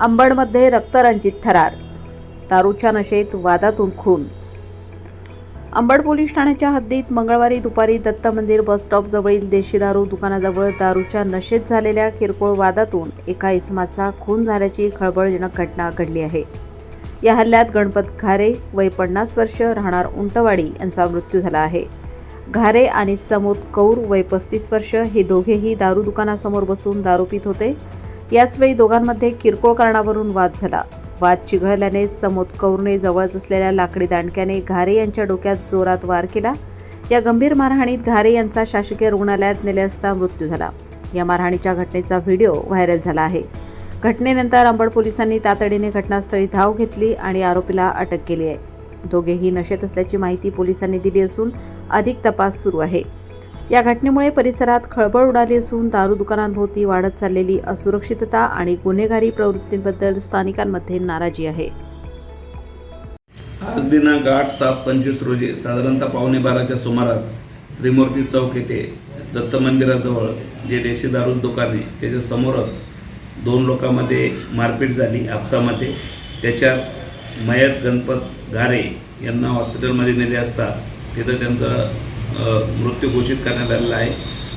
अंबडमध्ये रक्तरंजित थरार. दारूच्या नशेत वादातून खून. अंबड पोलीस ठाण्याच्या हद्दीत मंगळवारी दुपारी दत्त मंदिर बस स्टॉपजवळील देशी दारू दुकानाजवळ दारूच्या नशेत झालेल्या किरकोळ वादातून एका इसमाचा खून झाल्याची खळबळजनक घटना घडली आहे. या हल्ल्यात गणपत घारे वय पन्नास वर्ष राहणार उंटवाडी यांचा मृत्यू झाला आहे. घारे आणि समोद कौर वय पस्तीस वर्ष हे दोघेही दारू दुकानासमोर बसून दारू पित होते. याचवेळी दोघांमध्ये किरकोळ कारणावरून वाद झाला. वाद चिघळल्याने समोद कौरने जवळच असलेल्या लाकडी दांडक्याने घारे यांच्या डोक्यात जोरात वार केला. या गंभीर मारहाणीत घारे यांचा शासकीय रुग्णालयात नेले असता मृत्यू झाला. या मारहाणीच्या घटनेचा व्हिडिओ व्हायरल झाला आहे. घटनेनंतर अंबड पोलिसांनी तातडीने घटनास्थळी धाव घेतली आणि आरोपीला अटक केली आहे. दोघेही नशेत असल्याची माहिती पोलिसांनी दिली असून अधिक तपास सुरू आहे. या घटनेमुळे परिसरात खळबळ उडाली असून दारू दुकानांभोवती वाढत चाललेली असुरक्षितता आणि गुन्हेगारी प्रवृत्तींबद्दल स्थानिकांमध्ये नाराजी आहे. आज दिनांक आठ सात पंचवीस रोजी साधारणतः पावणे बाराच्या सुमारास त्रिमूर्ती चौक येथे दत्त मंदिराजवळ जे देशी दारू दुकान आहे त्याच्या समोरच दोन लोकांमध्ये मारपीट झाली. आपसामध्ये त्याच्यात मयत गणपत घारे यांना हॉस्पिटलमध्ये नेले असता तिथं त्यांचं मृत्यू घोषित करण्यात आलेला आहे.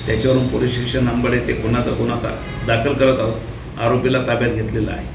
त्याच्यावरून पोलीस स्टेशन नंबर येथे गुन्हाचा गुन्हा दाखल करत आहोत आरोपीला ताब्यात घेतलेला आहे.